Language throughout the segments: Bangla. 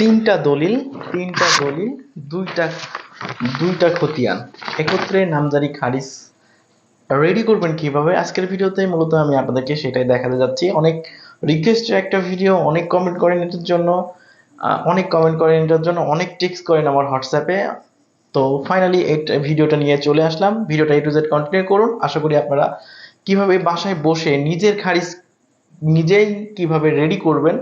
তিনটা দলিল তিনটা দলিল, দুইটা দুইটা খতিয়ান। একত্রে নামজারি খারিজ রেডি করবেন কীভাবে? আজকের ভিডিওতে মূলত আমি আপনাদেরকে সেটাই দেখাতে যাচ্ছি। অনেক রিকোয়েস্টের একটা ভিডিও অনেক কমেন্ট করেন এটার জন্য অনেক কমেন্ট করেন এটার জন্য, অনেক টেক্সট করেন আমার হোয়াটসঅ্যাপে তো ফাইনালি এই ভিডিওটা নিয়ে চলে আসলাম। ভিডিওটা এ টু জেড কন্টিনিউ করুন। আশা করি আপনারা কীভাবে বাসায় বসে নিজের খারিজ নিজেই কীভাবে রেডি করবেন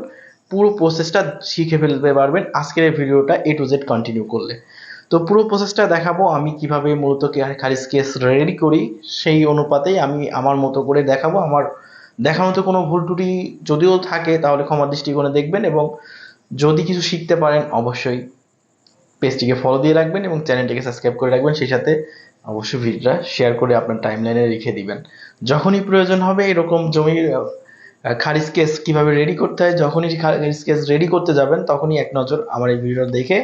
পুরো প্রসেসটা শিখে ফেলতে পারবেন আজকের এই ভিডিওটা এ টু জেড কন্টিনিউ করলে। তো পুরো প্রসেসটা দেখাবো, আমি কীভাবে মূলত খারিজ কেস রেডি করি, সেই অনুপাতেই আমি আমার মতো করে দেখাবো। আমার দেখার মতো কোনো ভুল ত্রুটি যদিও থাকে, তাহলে ক্ষমা দৃষ্টিকোণে দেখবেন এবং যদি কিছু শিখতে পারেন, অবশ্যই পেজটিকে ফলো দিয়ে রাখবেন এবং চ্যানেলটিকে সাবস্ক্রাইব করে রাখবেন। সেই সাথে অবশ্যই ভিডিওটা শেয়ার করে আপনার টাইমলাইনে রেখে দিবেন। যখনই প্রয়োজন হবে, এরকম জমির খারিজ কেস কীভাবে রেডি করতে হয়, যখনই খারিজ কেস রেডি করতে যাবেন, তখনই এক নজর আমার এই ভিডিওটা দেখে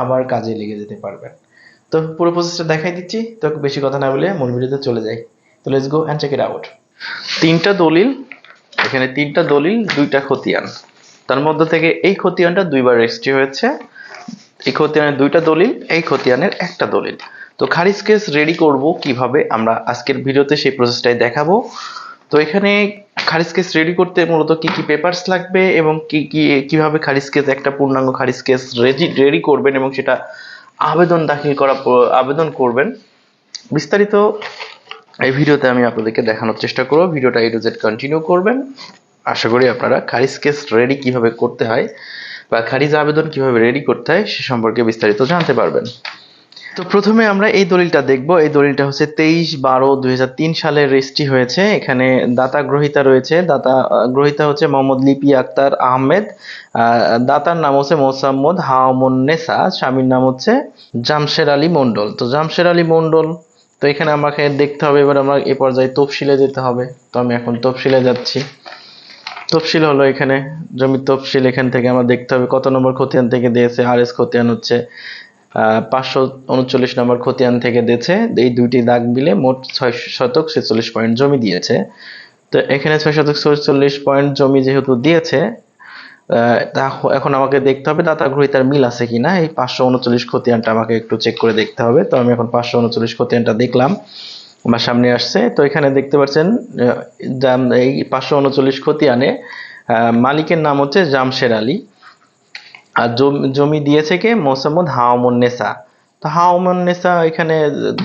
আমার কাজে লেগে যেতে পারবেন। তো পুরো প্রসেসটা দেখাই দিচ্ছি, তো বেশি কথা না বলে মূল ভিডিওতে চলে যাই। তো let's go and check it out তিনটা দলিল, এখানে তিনটা দলিল, দুইটা খতিয়ান। তার মধ্যে থেকে এই খতিয়ানটা দুইবার রেজিস্ট্রি হয়েছে। এই খতিয়ানের দুইটা দলিল, এই খতিয়ানের একটা দলিল। তো খারিজ কেস রেডি করব কীভাবে আমরা আজকের ভিডিওতে সেই প্রসেসটাই দেখাবো। তো এখানে খারিজ কেস রেডি করতে মূলত কি কি পেপারস লাগবে এবং কি কি, কীভাবে খারিজ কেস একটা পূর্ণাঙ্গ খারিজ কেস রেডি রেডি করবেন এবং সেটা আবেদন দাখিল করা, আবেদন করবেন। বিস্তারিত এই ভিডিওতে আমি আপনাদেরকে দেখানোর চেষ্টা করব। ভিডিওটা এ টু জেড কন্টিনিউ করবেন। আশা করি আপনারা খারিজ কেস রেডি কীভাবে করতে হয় বা খারিজ আবেদন কীভাবে রেডি করতে হয় সে সম্পর্কে বিস্তারিত জানতে পারবেন। তো প্রথমে আমরা এই দলিলটা দেখব। এই দলিলটা হচ্ছে তেইশ বারো দুই সালে রেজিস্ট্রি হয়েছে। এখানে দাতা গ্রহিতা রয়েছে। দাতা গ্রহিতা হচ্ছে মোহাম্মদ লিপি আক্তার আহমেদ। আহ, দাতার নাম হচ্ছে মোসাম্মদ হাওমুন্নেসা স্বামীর নাম হচ্ছে জামশের আলী মণ্ডল। তো জামশের আলী মণ্ডল তো এখানে আমাকে দেখতে হবে। এবার আমরা এ পর্যায়ে তফসিলে যেতে হবে। তো আমি এখন তফসিলে যাচ্ছি। তফসিল হলো এখানে। জমির তফসিল এখান থেকে আমার দেখতে হবে। কত নম্বর খতিয়ান থেকে দিয়েছে? আর এস খতিয়ান হচ্ছে পাঁচশো উনচল্লিশ নম্বর খতিয়ান থেকে দিয়েছে। এই দুইটি দাগ মিলে মোট ছয় শতক ছেচল্লিশ পয়েন্ট জমি দিয়েছে। তো এখানে ছয় শতক ছেচল্লিশ পয়েন্ট জমি যেহেতু দিয়েছে এখন আমাকে দেখতে হবে দাতা গ্রহিতার মিল আছে কিনা। এই পাঁচশো উনচল্লিশ খতিয়ানটা আমাকে একটু চেক করে দেখতে হবে। তো আমি এখন পাঁচশো উনচল্লিশ খতিয়ানটা দেখলাম, আমার সামনে আসছে। তো এখানে দেখতে পাচ্ছেন এই পাঁচশো উনচল্লিশ খতিয়ানে মালিকের নাম হচ্ছে জামশের আলী। আর জমি- দিয়েছে কে? মোসাম্মদ হাওমুন নেসা তো হাওমুন নেসা এখানে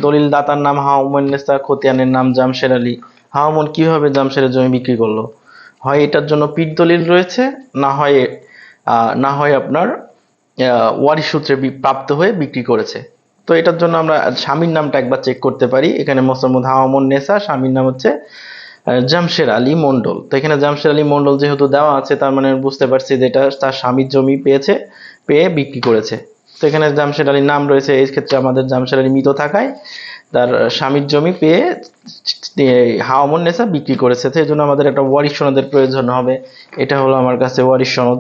দলিল দাতার নাম হাওমুন নেসা খতিয়ানের নাম জামশের আলী। হাওমুন কীভাবে জামশেরের জমি বিক্রি করল? হয় এটার জন্য পিঠ দলিল রয়েছে, না হয় না হয় আপনার ওয়ারি সূত্রে প্রাপ্ত হয়ে বিক্রি করেছে। তো এটার জন্য আমরা স্বামীর নামটা একবার চেক করতে পারি। এখানে মোসাম্মদ হাওমুন নেসা স্বামীর নাম হচ্ছে জামশের আলী মন্ডল তো এখানে জামশের আলী মন্ডল যেহেতু দেওয়া আছে, তার মানে বুঝতে পারছি যে এটা তার স্বামীর জমি পেয়েছে, পেয়ে বিক্রি করেছে। তো এখানে জামশের আলীর নাম রয়েছে, এই ক্ষেত্রে আমাদের জামশের আলী মৃত থাকায় তার স্বামীর জমি পেয়ে হাওয়ামন নেসা বিক্রি করেছে। সেই জন্য আমাদের একটা ওয়ারিশ সনদের প্রয়োজন হবে। এটা হলো আমার কাছে ওয়ারিশ সনদ।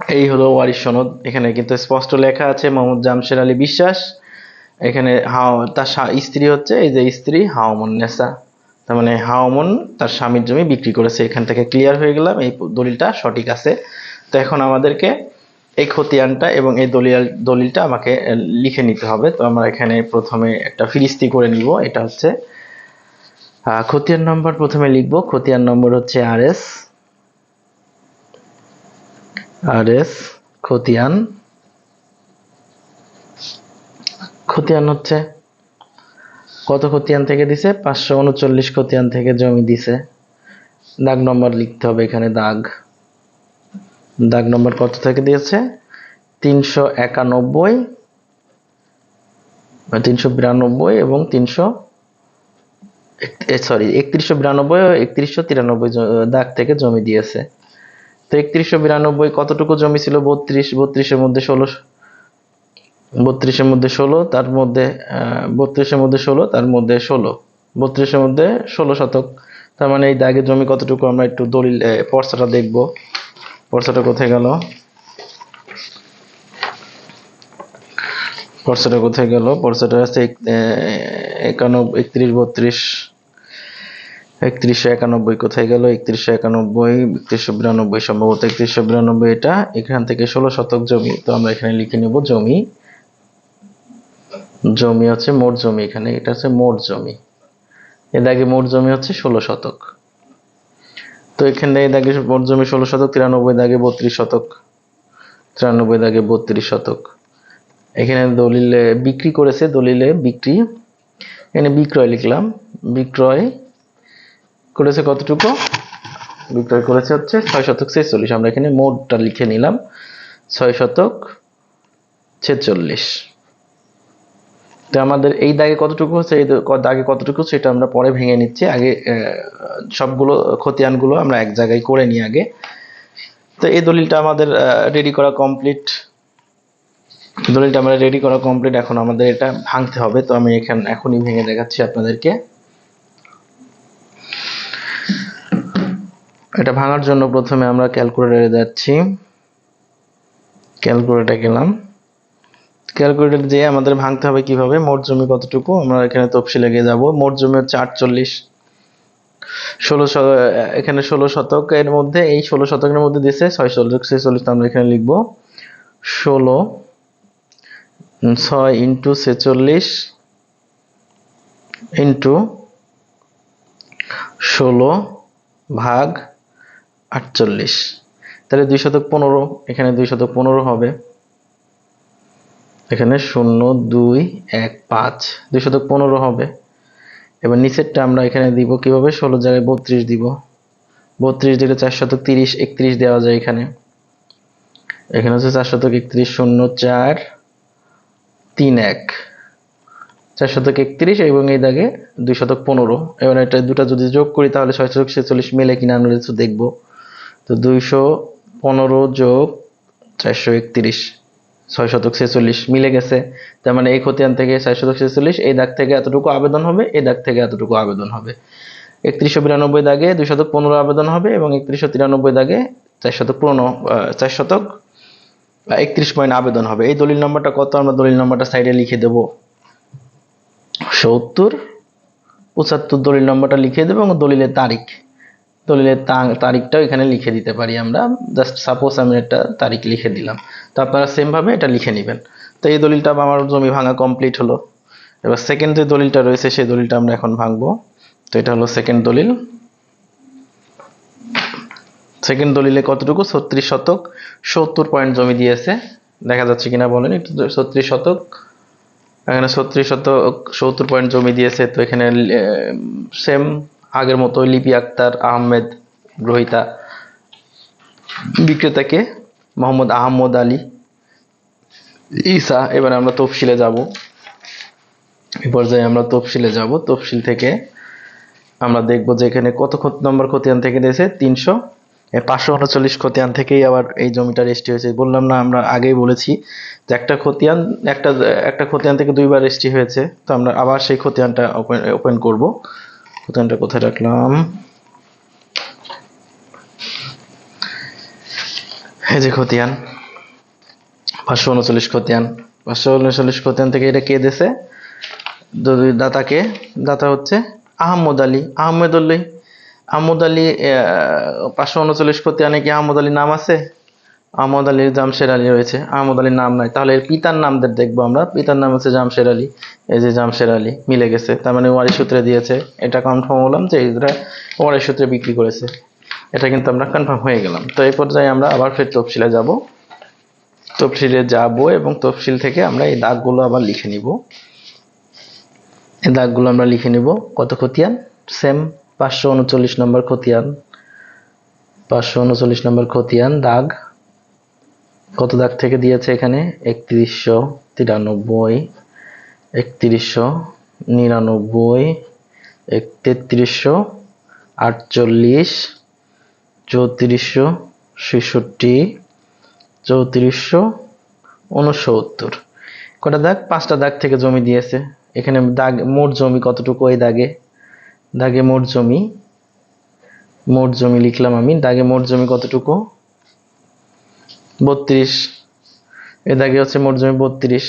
এই হলো ওয়ারিশ সনদ। এখানে কিন্তু স্পষ্ট লেখা আছে, মোহাম্মদ জামশের আলী বিশ্বাস। এখানে হাও তার স্ত্রী হচ্ছে, এই যে স্ত্রী হাওমন নেসা তার মানে হাওমন তার স্বামীর জমি বিক্রি করেছে, এখান থেকে ক্লিয়ার হয়ে গেলাম, এই দলিলটা সঠিক আছে। তো এখন আমাদেরকে এই খতিয়ানটা এবং এই দলিল দলিলটা আমাকে লিখে নিতে হবে। তো আমরা এখানে প্রথমে একটা ফিরিস্তি করে নিব, এটা হচ্ছে খতিয়ান নম্বর প্রথমে লিখব। খতিয়ান নম্বর হচ্ছে আর এস আর এস খতিয়ান। খতিয়ান হচ্ছে কত খতিয়ান থেকে দিছে? পাঁচশো উনচল্লিশ খতিয়ান থেকে জমি দিছে। দাগ নম্বর লিখতে হবে এখানে দাগ। দাগ নম্বর কত থেকে দিয়েছে? তিনশো একানব্বই তিনশো বিরানব্বই এবং তিনশো সরি একত্রিশশো বিরানব্বই ও একত্রিশশো তিরানব্বই দাগ থেকে জমি দিয়েছে। তো একত্রিশশো বিরানব্বই কতটুকু জমি ছিল? বত্রিশ, বত্রিশের মধ্যে ষোলো বত্রিশের মধ্যে ষোলো, তার মধ্যে বত্রিশের মধ্যে ষোলো, তার মধ্যে ষোলো। বত্রিশের মধ্যে ষোলো শতক। তার মানে এই দাগের জমি কতটুকু আমরা একটু দলিল পর্সাটা দেখব। পর্সাটা কোথায় গেল? পর্সাটা কোথায় গেল? পর্সাটা আছে এক- একানব্বই একত্রিশ, বত্রিশ। একত্রিশশো একানব্বই কোথায় গেল? একত্রিশশো একানব্বই, একত্রিশশো বিরানব্বই, সম্ভবত একত্রিশশো বিরানব্বই এটা এখান থেকে ষোলো শতক জমি। তো আমরা এখানে লিখে নেব জমি। জমি হচ্ছে মোট জমি এখানে, এটা হচ্ছে মোট জমি। এ দাগে মোট জমি হচ্ছে ষোলো শতক। তো এখানে এই দাগে মোট জমি ষোলো শতক, তিরানব্বই দাগে বত্রিশ শতক, তিরানব্বই দাগে বত্রিশ শতক। এখানে দলিলে বিক্রি করেছে, দলিলে বিক্রি, এখানে বিক্রয় লিখলাম। বিক্রয় করেছে কতটুকু? বিক্রয় করেছে হচ্ছে ছয় শতক ছেচল্লিশ। আমরা এখানে মোটটা লিখে নিলাম, ছয় শতক ছেচল্লিশ। তো আমাদের এই দাগে কতটুকু হচ্ছে, এই দাগে কতটুকু সেটা আমরা পরে ভেঙে নিচ্ছি। আগে সবগুলো খতিয়ানগুলো আমরা এক জায়গায় করে নিই আগে। তো এই দলিলটা আমাদের রেডি করা কমপ্লিট দলিলটা আমরা রেডি করা কমপ্লিট এখন আমাদের এটা ভাঙতে হবে। তো আমি এখানে, এখনই ভেঙে দেখাচ্ছি আপনাদেরকে। এটা ভাঙার জন্য প্রথমে আমরা ক্যালকুলেটরে যাচ্ছি। ক্যালকুলেটরে গেলাম। ক্যালকুলেটর দিয়ে আমাদের ভাঙতে হবে কীভাবে? মোট জমি কতটুকু? আমরা এখানে তফসিলে গিয়ে যাব। মোট জমি হচ্ছে আটচল্লিশ। ষোলো এখানে ষোলো শতকের মধ্যে, এই ষোলো শতকের মধ্যে দিয়েছে ছয় শতক ছেচল্লিশ, আমরা এখানে লিখব। ষোলো ছয় ইন্টু ছেচল্লিশ ইন্টু ষোলো ভাগ আটচল্লিশ। তাহলে দুই শতক পনেরো, এখানে দুই শতক পনেরো হবে। এখানে শূন্য, দুই, এক, পাঁচ, দুই শতক পনেরো হবে। এবার নিচেরটা আমরা এখানে দিব কীভাবে? ষোলো জায়গায় বত্রিশ দিব। বত্রিশ দিলে চার শতক তিরিশ, একত্রিশ দেওয়া যায় এখানে। এখানে হচ্ছে চার শতক একত্রিশ, শূন্য, চার, তিন, এক। চার শতক একত্রিশ এবং এই দাগে দুই শতক পনেরো। এবার এটা দুটা যদি যোগ করি তাহলে ছয় শতক ছেচল্লিশ মেলে কিনা আমরা একটু দেখব। তো দুইশো পনেরো যোগ চারশো একত্রিশ। ছয় শতক ছেচল্লিশ মিলে গেছে। তার মানে এই খতিয়ান থেকে ছয় শতক ছেচল্লিশ, এই দাগ থেকে এতটুকু আবেদন হবে, এই দাগ থেকে এতটুকু আবেদন হবে। একত্রিশশো বিরানব্বই দাগে দুই শতক পনেরো আবেদন হবে এবং একত্রিশশো তিরানব্বই দাগে চার শতক পনেরো চার শতক একত্রিশ পয়েন্ট আবেদন হবে। এই দলিল নম্বরটা কত? আমরা দলিল নম্বরটা সাইডে লিখে দেব। সত্তর, পঁচাত্তর দলিল নম্বরটা লিখে দেবো এবং দলিলের তারিখ। দলিলের তারিখটাও এখানে লিখে দিতে পারি আমরা। জাস্ট সাপোজ আমি একটা তারিখ লিখে দিলাম। তো আপনারা সেমভাবে এটা লিখে নেবেন। তো এই দলিলটা আমার জমি ভাঙা কমপ্লিট হলো। এবার সেকেন্ড যে দলিলটা রয়েছে, সেই দলিলটা আমরা এখন ভাঙবো। তো এটা হলো সেকেন্ড দলিল। সেকেন্ড দলিলে কতটুকু? ছত্রিশ শতক। সত্তর পয়েন্ট জমি দিয়েছে। দেখা যাচ্ছে কিনা বলেন একটু ছত্রিশ শতক। এখানে ছত্রিশ শতক, সত্তর পয়েন্ট জমি দিয়েছে। তো এখানে সেম আগের মতো লিপি আক্তার আহমেদ গ্রহিতা। বিক্রেতাকে মোহাম্মদ আহমদ আলী, ঈসা, এবার আমরা তফসিলে যাব। এই পর্যায়ে আমরা তফসিলে যাব। তফসিল থেকে আমরা দেখব যে এখানে কত নম্বর খতিয়ান থেকে দিয়েছে তিনশো। পাঁচশো উনচল্লিশ খতিয়ান থেকেই আবার এই জমিটা রেজিস্ট্রি হয়েছে। বললাম না, আমরা আগেই বলেছি যে একটা খতিয়ান একটা একটা খতিয়ান থেকে দুইবার রেজিস্ট্রি হয়েছে। তো আমরা আবার সেই খতিয়ানটা ওপেন ওপেন করব। খতিয়ানটা কোথায় রাখলাম? এই যে খতিয়ান। পাঁচশো উনচল্লিশ খতিয়ান। পাঁচশো উনচল্লিশ খতিয়ান থেকে এটা কে দিয়েছে দ- দাতাকে। দাতা হচ্ছে আহমদ আলী। আহমেদ আলী আহমদ আলী পাঁচশো উনচল্লিশ খতিয়ানে কি আহমদ আলীর নাম আছে? আহমদ আলীর জামশের আলী রয়েছে। আহমদ আলীর নাম নাই। তাহলে এর পিতার নামদের দেখব আমরা। পিতার নাম হচ্ছে জামশের আলী। এই যে জামশের আলী, মিলে গেছে। তার মানে ওয়ারি সূত্রে দিয়েছে। এটা কনফার্ম হলাম যে এরা ওয়ারি সূত্রে বিক্রি করেছে। এটা কিন্তু আমরা কনফার্ম হয়ে গেলাম। তো এই পর্যায়ে আমরা আবার ফের তফসিলে যাব। তফসিলে যাব এবং তফসিল থেকে আমরা এই দাগগুলো আবার লিখে নিব। এই দাগগুলো আমরা লিখে নিব। কত খতিয়ান? সেম পাঁচশো উনচল্লিশ নম্বর খতিয়ান। পাঁচশো উনচল্লিশ নম্বর খতিয়ান, দাগ। কত দাগ থেকে দিয়েছে এখানে? একত্রিশশো তিরানব্বই, একত্রিশশো নিরানব্বই, এক তেত্রিশশো আটচল্লিশ, চৌত্রিশশো ছেষট্টি, চৌত্রিশশো উনসত্তর কটা দাগ? পাঁচটা দাগ থেকে জমি দিয়েছে। এখানে দাগ, মোট জমি কতটুকু ওই দাগে? দাগে মোট জমি মোট জমি লিখলাম আমি। দাগে মোট জমি কতটুকু? বত্রিশ। এ দাগে হচ্ছে মোট জমি বত্রিশ।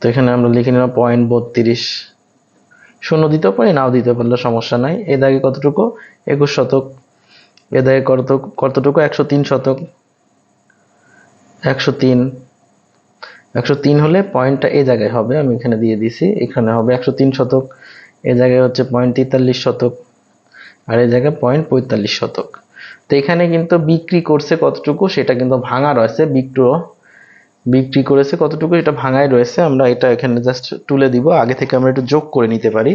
তো এখানে আমরা লিখে নিলাম পয়েন্ট বত্রিশ। শূন্য দিতেও পারি, নাও দিতে পারলে সমস্যা নাই। এ দাগে কতটুকু? একুশ শতক। এ দাগে কত কতটুকু? একশো তিন শতক। একশো তিন। একশো তিন হলে পয়েন্টটা এই জায়গায় হবে, আমি এখানে দিয়ে দিছি। এখানে হবে একশো তিন শতক। এ জায়গায় হচ্ছে পয়েন্ট তেতাল্লিশ শতক। আর এই জায়গায় পয়েন্ট পঁয়তাল্লিশ শতক। তো এখানে কিন্তু বিক্রি করছে কতটুকু সেটা কিন্তু ভাঙা রয়েছে বিক্রয় বিক্রি করেছে কতটুকু এটা ভাঙাই রয়েছে, আমরা এটা এখানে জাস্ট তুলে দিব, আগে থেকে আমরা একটু যোগ করে নিতে পারি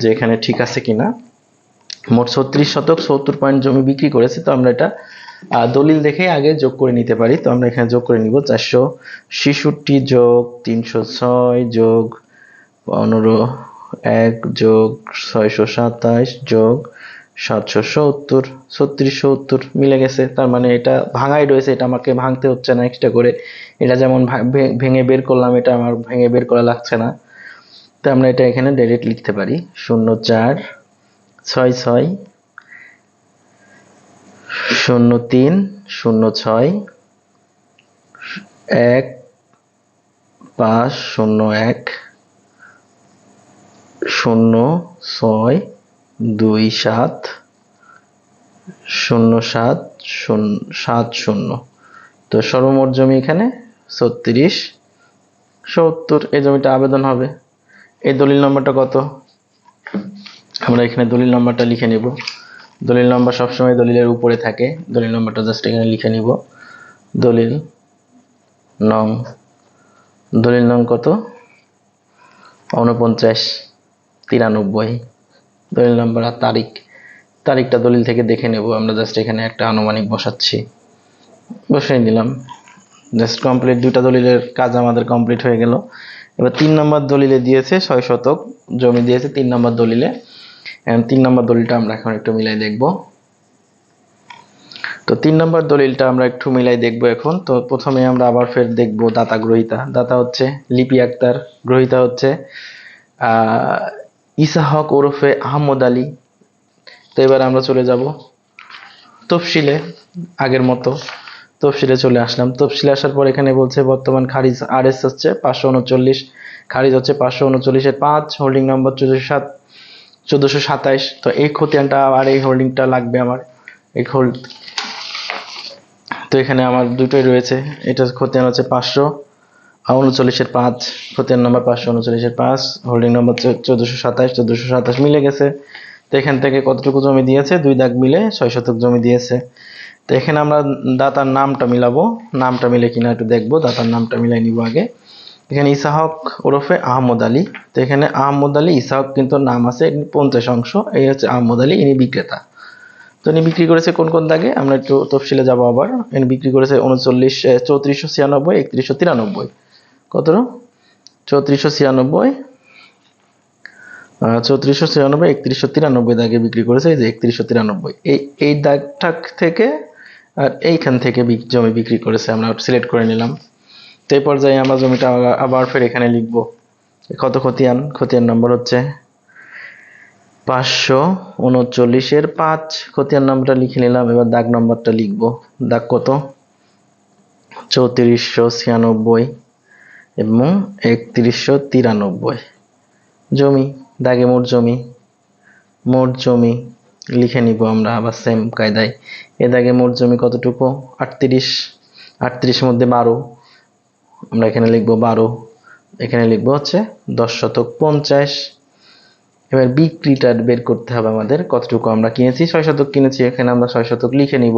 যে এখানে ঠিক আছে কিনা। মোট ছত্রিশ শতক, সত্তর পয়েন্ট জমি বিক্রি করেছে, তো আমরা এটা দলিল দেখে আগে যোগ করে নিতে পারি, তো আমরা এখানে যোগ করে নিব, চারশো ছেষট্টি যোগ তিনশো ছয় যোগ পনেরো এক যোগ ছয়শো সাতাশ যোগ সাতশো সত্তর ছত্রিশ সত্তর মিলে গেছে। তার মানে এটা ভাঙাই রয়েছে, এটা আমাকে ভাঙতে হচ্ছে না এক্সট্রা করে। এটা যেমন ভেঙে বের করলাম, এটা আমার ভেঙে বের করা লাগছে না। তো আমরা এটা এখানে ডাইরেক্ট লিখতে পারি। শূন্য চার, ছয় ছয়, শূন্য তিন, শূন্য ছয়, এক, পাঁচ, শূন্য এক, শূন্য ছয় দুই সাত, শূন্য সাত শূন্য সাত শূন্য। তো সর্বমোট জমি এখানে ছত্রিশ, সত্তর, এই জমিটা আবেদন হবে। এই দলিল নম্বরটা কত? আমরা এখানে দলিল নম্বরটা লিখে নেব। দলিল নম্বর সবসময় দলিলের উপরে থাকে। দলিল নম্বরটা জাস্ট এখানে লিখে নিব। দলিল নং দলিল নং কত? উনপঞ্চাশ তিরানব্বই। দলিল নম্বর আর তারিখ, তারিখটা দলিল থেকে দেখে নেব। আমরা জাস্ট এখানে একটা আনুমানিক বসাচ্ছি। বসাই দিলাম জাস্ট কমপ্লিট দুটা দলিলের কাজ আমাদের কমপ্লিট হয়ে গেল। এবার তিন নম্বর দলিলে দিয়েছে ছয় শতক, জমি দিয়েছে তিন নম্বর দলিলে। তিন নম্বর দলিলটা আমরা এখন একটু মিলাই দেখব। তো তিন নম্বর দলিলটা আমরা একটু মিলাই দেখব এখন। তো প্রথমে আমরা আবার ফের দেখব দাতা গ্রহিতা। দাতা হচ্ছে লিপি আক্তার, গ্রহিতা হচ্ছে ইসাহক ওরফে আহমদ আলী। তো এবার আমরা চলে যাব তফসিলে আগের মতো তফসিলে চলে আসলাম। তফসিলে আসার পর এখানে বলছে, বর্তমান খারিজ আর এস হচ্ছে পাঁচশো উনচল্লিশ, খারিজ হচ্ছে পাঁচশো উনচল্লিশের পাঁচ, হোল্ডিং নম্বর চোদ্দশো সাত, চোদ্দোশো সাতাইশ। তো এই খতিয়ানটা আর এই হোল্ডিংটা লাগবে আমার, এই হোল্ড তো এখানে আমার দুটোই রয়েছে এটা খতিয়ান হচ্ছে পাঁচশো উনচল্লিশের পাঁচ, খতিয়ান নম্বর পাঁচশো উনচল্লিশের পাঁচ হোল্ডিং নম্বর চোদ্দোশো সাতাইশ চোদ্দোশো সাতাশ মিলে গেছে। তো এখান থেকে কতটুকু জমি দিয়েছে? দুই দাগ মিলে ছয় শতক জমি দিয়েছে। তো এখানে আমরা দাতার নামটা মিলাবো। নামটা মিলে কিনা একটু দেখব। দাতার নামটা মিলাই নিব আগে। এখানে ইসাহক ওরফে আহমদ আলী। তো এখানে আহমদ আলী, ইসাহক কিন্তু নাম আছে পঞ্চাশ অংশ। এই হচ্ছে আহমদ আলী, ইনি বিক্রেতা। তো ইনি বিক্রি করেছে কোন কোন দাগে? আমরা একটু তফসিলে যাব আবার। ইনি বিক্রি করেছে উনচল্লিশ চৌত্রিশশো ছিয়ানব্বই, একত্রিশশো তিরানব্বই। কত চৌত্রিশশো ছিয়ানব্বই। চৌত্রিশশো ছিয়ানব্বই, একত্রিশশো তিরানব্বই দাগে বিক্রি করেছে, এই যে একত্রিশশো তিরানব্বই। এই এই দাগটা থেকে আর এইখান থেকে জমি বিক্রি করেছে, আমরা সিলেক্ট করে নিলাম। তো এই পর্যায়ে আমরা জমিটা আবার- ফের এখানে লিখব। কত খতিয়ান? খতিয়ান নম্বর হচ্ছে পাঁচশো উনচল্লিশের পাঁচ। খতিয়ান নম্বরটা লিখে নিলাম, এবার দাগ নম্বরটা লিখব। দাগ কত? চৌত্রিশশো ছিয়ানব্বই। এবং একত্রিশশো তিরানব্বই। জমি, দাগে মোট জমি মোট জমি লিখে নিব আমরা আবার সেম কায়দায়। এ দাগে মোট জমি কতটুকু? আটত্রিশ। আটত্রিশের মধ্যে বারো। আমরা এখানে লিখব বারো। এখানে লিখব হচ্ছে দশ শতক পঞ্চাশ। এবার বিক্রিটা বের করতে হবে আমাদের কতটুকু আমরা কিনেছি? ছয় শতক কিনেছি, এখানে আমরা ছয় শতক লিখে নিব।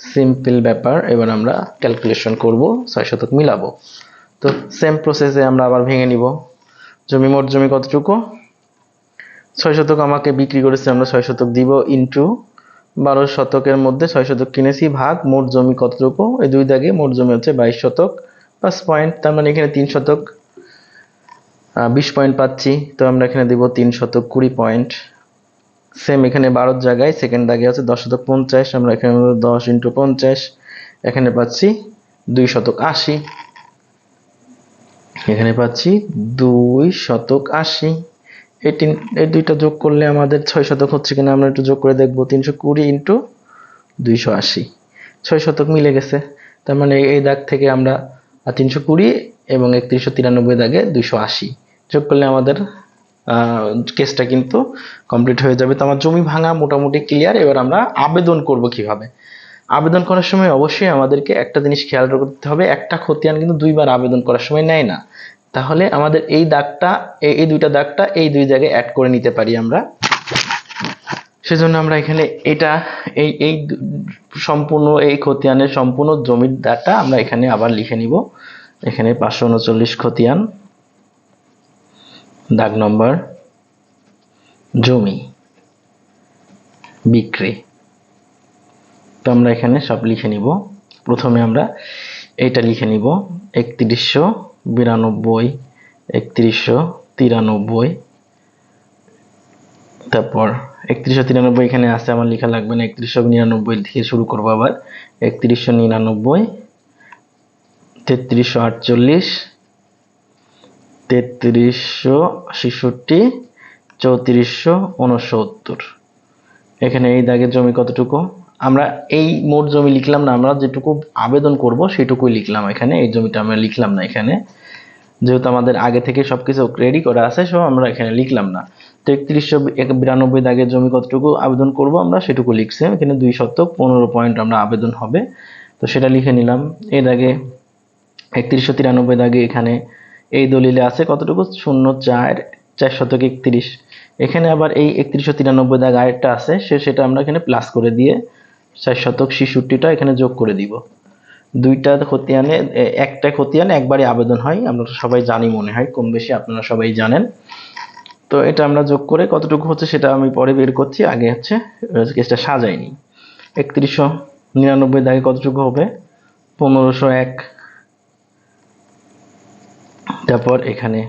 সিম্পল ব্যাপার, এবার আমরা ক্যালকুলেশন করব, ছয় শতক মিলাবো। তো সেম প্রসেসে আমরা আবার ভেঙে নিব। জমি মোট জমি কতটুকু? ছয় শতক আমাকে বিক্রি করেছে, আমরা ছয় শতক দিব ইন্টু বারো শতকের মধ্যে ছয় শতক কিনেছি, ভাগ মোট জমি কতটুকু? এই দুই দাগে মোট জমি হচ্ছে বাইশ শতক প্লাস পয়েন্ট তার মানে এখানে তিন শতক বিশ পয়েন্ট পাচ্ছি, তো আমরা এখানে দিব তিন শতক কুড়ি পয়েন্ট সেম এখানে বারোর জায়গায় সেকেন্ড দাগে আছে দশ শতক পঞ্চাশ, আমরা এখানে দশ ইন্টু পঞ্চাশ, এখানে পাচ্ছি দুই শতক আশি। এখানে পাচ্ছি দুই শতক আশি। এই এই দুইটা যোগ করলে আমাদের ছয় শতক হচ্ছে কিনা আমরা একটু যোগ করে দেখব, তিনশো কুড়ি ইন্টু দুইশো আশি। ছয় শতক মিলে গেছে, তার মানে এই দাগ থেকে আমরা তিনশো কুড়ি এবং একত্রিশশো তিরানব্বই দাগে দুইশো আশি। যোগ করলে আমাদের কেসটা কিন্তু কমপ্লিট হয়ে যাবে। তো আমার জমি ভাঙা মোটামুটি ক্লিয়ার এবার আমরা আবেদন করব কীভাবে? আবেদন করার সময় অবশ্যই আমাদেরকে একটা জিনিস খেয়াল করতে হবে, একটা খতিয়ান কিন্তু দুইবার আবেদন করার সময় নেয় না। তাহলে আমাদের এই দাগটা, এই দুইটা দাগটা এই দুই জায়গায় অ্যাড করে নিতে পারি আমরা। সেজন্য আমরা এখানে এটা, এই এই সম্পূর্ণ, এই খতিয়ানের সম্পূর্ণ জমির দাগটা আমরা এখানে আবার লিখে নিব। এখানে পাঁচশো উনচল্লিশ খতিয়ান, দাগ নম্বর, জমি, বিক্রি। তো আমরা এখানে সব লিখে নিব। প্রথমে আমরা এইটা লিখে নিব। একত্রিশশো বিরানব্বই, একত্রিশশো তিরানব্বই। তারপর একত্রিশশো তিরানব্বই এখানে আছে, আমার লেখা লাগবে না। একত্রিশশো নিরানব্বই থেকে শুরু করব আবার। একত্রিশশো নিরানব্বই, তেত্রিশশো আটচল্লিশ, তেত্রিশশো ছেষট্টি, চৌত্রিশশো উনসত্তর। এখানে এই দাগের জমি কতটুকু? আমরা এই মোট জমি লিখলাম না, আমরা যেটুকু আবেদন করব সেটুকুই লিখলাম এখানে, এই জমিটা আমরা লিখলাম না এখানে। যেহেতু আমাদের আগে থেকে সব কিছু রেডি করা আছে সব আমরা এখানে লিখলাম না। তো একত্রিশশো বিরানব্বই দাগের জমি কতটুকু আবেদন করব আমরা সেটুকু লিখছি। এখানে দুই শতক, পনেরো পয়েন্ট আমরা আবেদন হবে। তো সেটা লিখে নিলাম। এই দাগে একত্রিশশো তিরানব্বই দাগে এখানে এই দলিলে আছে কতটুকু? শূন্য চার চার শতক একত্রিশ। এখানে আবার এই একত্রিশশো তিরানব্বই দাগ আরেকটা আছে, সে সেটা আমরা এখানে প্লাস করে দিয়ে চার শতক ছেষট্টিটা এখানে যোগ করে দিব। দুইটা খতিয়ানে একটা খতিয়ানে একবারই আবেদন হয়, আমরা সবাই জানি মনে হয়, কম বেশি আপনারা সবাই জানেন। তো এটা আমরা যোগ করে কতটুকু হচ্ছে সেটা আমি পরে বের করছি, আগে হচ্ছে কেসটা সাজাইনি। একত্রিশশো নিরানব্বই দাগে কতটুকু হবে? পনেরোশো এক। তারপর এখানে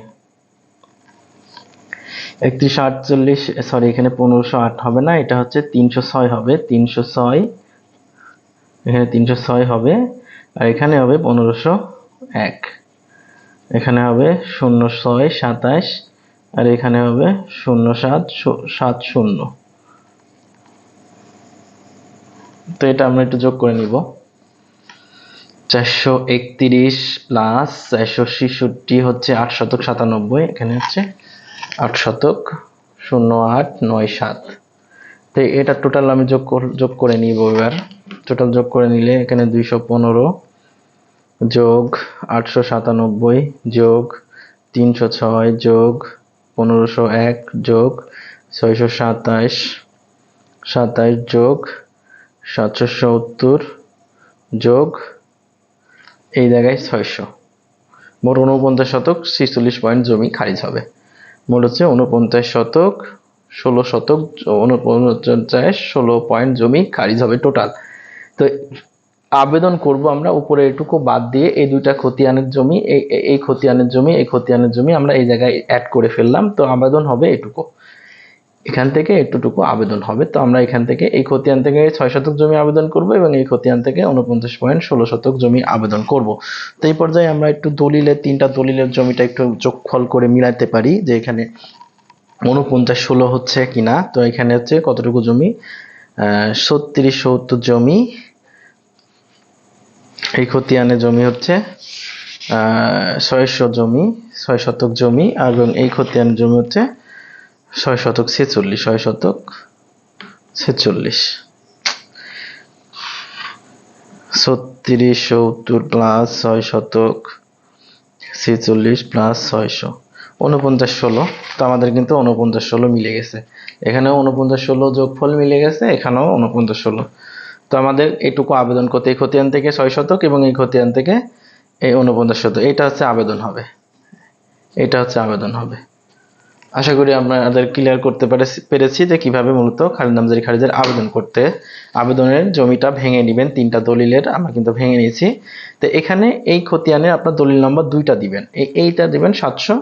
একত্রিশশো আটচল্লিশ সরি এখানে পনেরোশো আট হবে না, এটা হচ্ছে তিনশো ছয় হবে, তিনশো ছয়, এখানে তিনশো ছয় হবে, আর এখানে হবে পনেরোশো এক, এখানে হবে শূন্য ছয় সাতাশ, আর এখানে হবে শূন্য সাত সাত শূন্য। তো এটা আমরা একটু যোগ করে নিব। চারশো একত্রিশ প্লাস চারশো ছেষট্টি হচ্ছে আট শতক সাতানব্বই, এখানে হচ্ছে আট শতক, শূন্য আট, নয় সাত। তো এটা টোটাল আমি যোগ যোগ করে নিব এবার। টোটাল যোগ করে নিলে এখানে দুইশো পনেরো যোগ আটশো সাতানব্বই যোগ তিনশো ছয় যোগ পনেরোশো এক যোগ ছয়শো সাতাশ সাতাশ যোগ সাতশো সত্তর যোগ এই জায়গায় ছয়শো। মোট উনপঞ্চাশ শতক, ছিচল্লিশ পয়েন্ট জমি খারিজ হবে। মোট হচ্ছে উনপঞ্চাশ শতক, ষোলো শতক উনপঞ্চাশ ষোলো পয়েন্ট জমি খারিজ হবে টোটাল। তো আবেদন করব আমরা, উপরে এটুকু বাদ দিয়ে এই দুইটা খতিয়ানের জমি, এই খতিয়ানের জমি, এই খতিয়ানের জমি আমরা এই জায়গায় অ্যাড করে ফেললাম, তো আবেদন হবে এটুকু। এখান থেকে এটুকু আবেদন হবে। তো আমরা এখান থেকে এই খতিয়ান থেকে ছয় শতক জমি আবেদন করব এবং এই খতিয়ান থেকে উনপঞ্চাশ পয়েন্ট ষোলো শতক জমি আবেদন করব। তো এই পর্যায়ে আমরা একটু দলিলের তিনটা দলিলের জমিটা একটু যোগফল করে মিলাতে পারি যে এখানে উনপঞ্চাশ ষোলো হচ্ছে কিনা। তো এখানে হচ্ছে কতটুকু জমি? ছত্রিশ সত্তর জমি। এই খতিয়ানে জমি হচ্ছে ছয়শো জমি, ছয় শতক জমি। এবং এই খতিয়ানের জমি হচ্ছে ছয় শতক ছেচল্লিশ, ছয় শতক ছেচল্লিশ। ছত্রিশ, সত্তর প্লাস ছয় শতক ছেচল্লিশ প্লাস ছয়শো উনপঞ্চাশ ষোলো। তো আমাদের কিন্তু উনপঞ্চাশ ষোলো মিলে গেছে। এখানেও উনপঞ্চাশ ষোলো যোগফল মিলে গেছে, এখানেও উনপঞ্চাশ ষোলো। তো আমাদের এইটুকু আবেদন করতে এই খতিয়ান থেকে ছয় শতক এবং এই খতিয়ান থেকে এই উনপঞ্চাশ শতক। এটা হচ্ছে আবেদন হবে। এটা হচ্ছে আবেদন হবে। আশা করি আপনাদের ক্লিয়ার করতে পেরেছি যে কীভাবে মূলত খালিদ নামজারি খারিজের আবেদন করতে, আবেদনের জমিটা ভেঙে নেবেন, তিনটা দলিলের আমরা কিন্তু ভেঙে নিয়েছি। তো এখানে এই খতিয়ানে আপনার দলিল নম্বর দুইটা দিবেন। এই, এইটা দিবেন সাতশো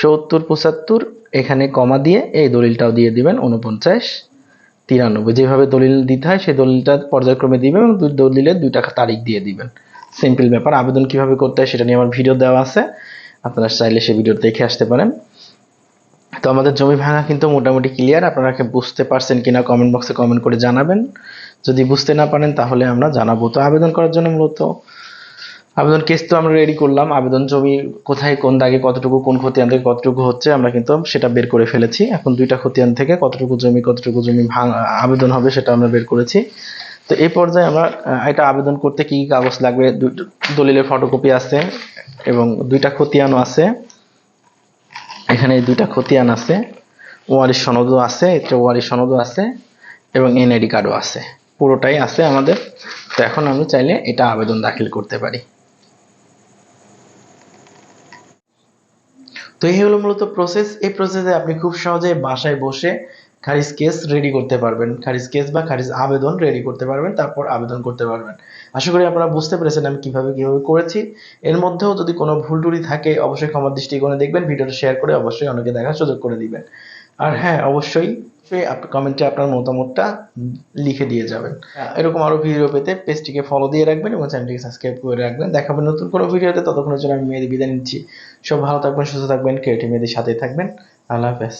সত্তর পঁচাত্তর, এখানে কমা দিয়ে এই দলিলটাও দিয়ে দিবেন উনপঞ্চাশ তিরানব্বই। যেভাবে দলিল দিতে হয় সেই দলিলটা পর্যায়ক্রমে দিবেন এবং দলিলের দুইটা তারিখ দিয়ে দিবেন। সিম্পল ব্যাপার, আবেদন কীভাবে করতে হয় সেটা নিয়ে আমার ভিডিও দেওয়া আছে। আপনারা চাইলে সেই ভিডিও দেখে আসতে পারেন। তো আমাদের জমি ভাঙা কিন্তু মোটামুটি ক্লিয়ার আপনারা বুঝতে পারছেন কিনা কমেন্ট বক্সে কমেন্ট করে জানাবেন। যদি বুঝতে না পারেন তাহলে আমরা জানাব। তো আবেদন করার জন্য মূলত আবেদন কেস তো আমরা রেডি করলাম। আবেদন জমি কোথায়, কোন দাগে কতটুকু, কোন খতিয়ান থেকে কতটুকু হচ্ছে আমরা কিন্তু সেটা বের করে ফেলেছি। এখন দুইটা খতিয়ান থেকে কতটুকু জমি কতটুকু জমি ভাঙ, আবেদন হবে সেটা আমরা বের করেছি। তো এই পর্যায়ে আমরা এটা আবেদন করতে কি কাগজ লাগবে? দলিলের ফটোকপি আছে এবং দুইটা খতিয়ানও আছে। এখানে এই দুইটা খতিয়ান আছে। ওয়ারি সনদও আছে এটা ওয়ারি সনদও আছে এবং এনআইডি কার্ডও আছে। পুরোটাই আছে আমাদের। তো এখন আমি চাইলে এটা আবেদন দাখিল করতে পারি। তো এই হলো মূলত প্রসেস এই প্রসেসে আপনি খুব সহজে বাসায় বসে খারিজ কেস রেডি করতে পারবেন। খারিজ কেস বা খারিজ আবেদন রেডি করতে পারবেন তারপর আবেদন করতে পারবেন। আশা করি আপনারা বুঝতে পেরেছেন আমি কীভাবে কীভাবে করেছি। এর মধ্যেও যদি কোনো ভুল টুটি থাকে অবশ্যই ক্ষমার দৃষ্টিকোণে দেখবেন ভিডিওটা শেয়ার করে অবশ্যই অনেকে দেখার সুযোগ করে দিবেন। আর হ্যাঁ অবশ্যই কমেন্টে আপনার মতামতটা লিখে দিয়ে যাবেন। এরকম আরও ভিডিও পেতে পেজটিকে ফলো দিয়ে রাখবেন এবং চ্যানেলটিকে সাবস্ক্রাইব করে রাখবেন। দেখাবেন নতুন কোনো ভিডিওতে ততক্ষণের জন্য আমি মেয়েদের বিদায় নিচ্ছি। সব ভালো থাকবেন সুস্থ থাকবেন ক্রিয়েটিভ মেয়েদের সাথেই থাকবেন। আল্লাহ হাফেজ।